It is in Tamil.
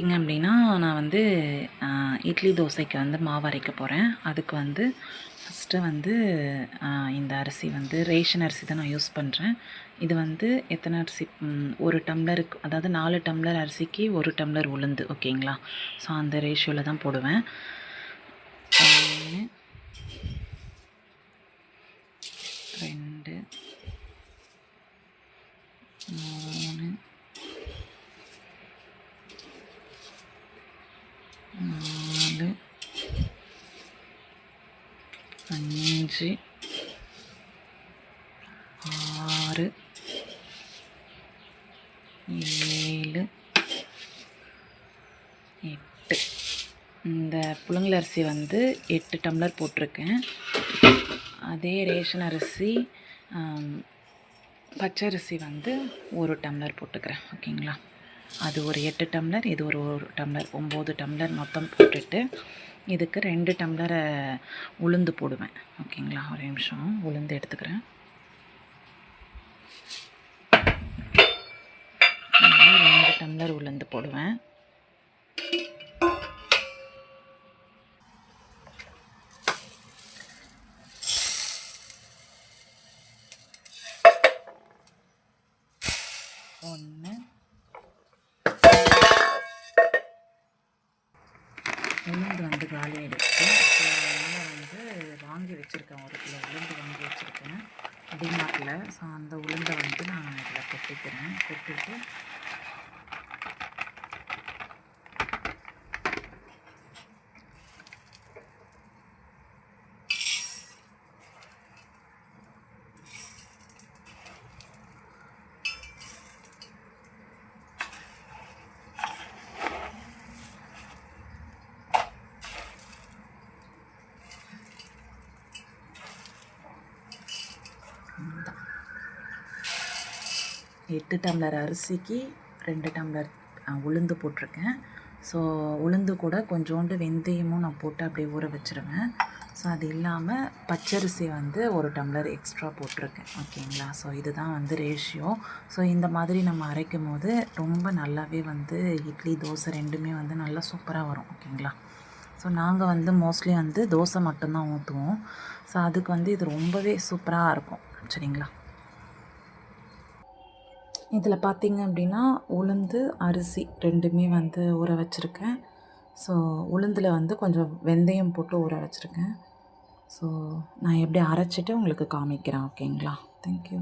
பார்த்திங்க அப்படின்னா நான் வந்து இட்லி தோசைக்கு வந்து மாவு அரைக்க போகிறேன் அதுக்கு வந்து ஃபஸ்ட்டு வந்து இந்த அரிசி வந்து ரேஷன் அரிசி தான் நான் யூஸ் பண்ணுறேன் இது வந்து எத்தனை அரிசி ஒரு டம்ளருக்கு அதாவது நாலு டம்ளர் அரிசிக்கு ஒரு டம்ளர் உளுந்து ஓகேங்களா ஸோ அந்த ரேஷியோவில் தான் போடுவேன் ஒன்று ரெண்டு மூணு நாலு அஞ்சு ஆறு ஏழு எட்டு. இந்த புழுங்கல் அரிசி வந்து எட்டு டம்ளர் போட்டிருக்கேன். அதே ரேஷன் அரிசி பச்சரிசி வந்து ஒரு டம்ளர் போட்டுக்கிறேன். ஓகேங்களா? அது ஒரு எட்டு டம்ளர் இது ஒரு ஒரு டம்ளர் ஒம்பது டம்ளர் மொத்தம் போட்டுட்டு இதுக்கு ரெண்டு டம்ளரை உளுந்து போடுவேன். ஓகேங்களா? ஒரு நிமிஷம். உளுந்து எடுத்துக்கிறேன். ரெண்டு டம்ளர் உளுந்து போடுவேன். ஒன்று உளுந்து வந்து காலி ஆகிடுச்சு ஸோ அதனால் வந்து வாங்கி வச்சுருக்கேன். ஒரு கிலோ உளுந்து வாங்கி வச்சுருக்கேன். டிமார்ட்டில் ஸோ அந்த உளுந்தை வந்து நான் இதில் கொட்டிக்கிறேன். கொட்டிட்டு இந்தா. எட்டு டம்ளர் அரிசிக்கு ரெண்டு டம்ளர் உளுந்து போட்டிருக்கேன். ஸோ உளுந்து கூட கொஞ்சோண்டு வெந்தயமும் நான் போட்டு அப்படியே ஊற வச்சுருவேன். ஸோ அது இல்லாமல் பச்சரிசி வந்து ஒரு டம்ளர் எக்ஸ்ட்ரா போட்டிருக்கேன். ஓகேங்களா? ஸோ இதுதான் வந்து ரேஷியோ ஸோ இந்த மாதிரி நம்ம அரைக்கும் போது ரொம்ப நல்லாவே வந்து இட்லி தோசை ரெண்டுமே வந்து நல்லா சூப்பராக வரும். ஓகேங்களா? ஸோ நாங்கள் வந்து மோஸ்ட்லி வந்து தோசை மட்டும்தான் ஊற்றுவோம் ஸோ அதுக்கு வந்து இது ரொம்பவே சூப்பராக இருக்கும். சரிங்களா? இதில் பார்த்தீங்க அப்படின்னா உளுந்து அரிசி ரெண்டுமே வந்து ஊற வச்சுருக்கேன். ஸோ உளுந்தில் வந்து கொஞ்சம் வெந்தயம் போட்டு ஊற வச்சுருக்கேன். ஸோ நான் எப்படி அரைச்சிட்டு உங்களுக்கு காமிக்கிறேன் ஓகேங்களா? தேங்க்யூ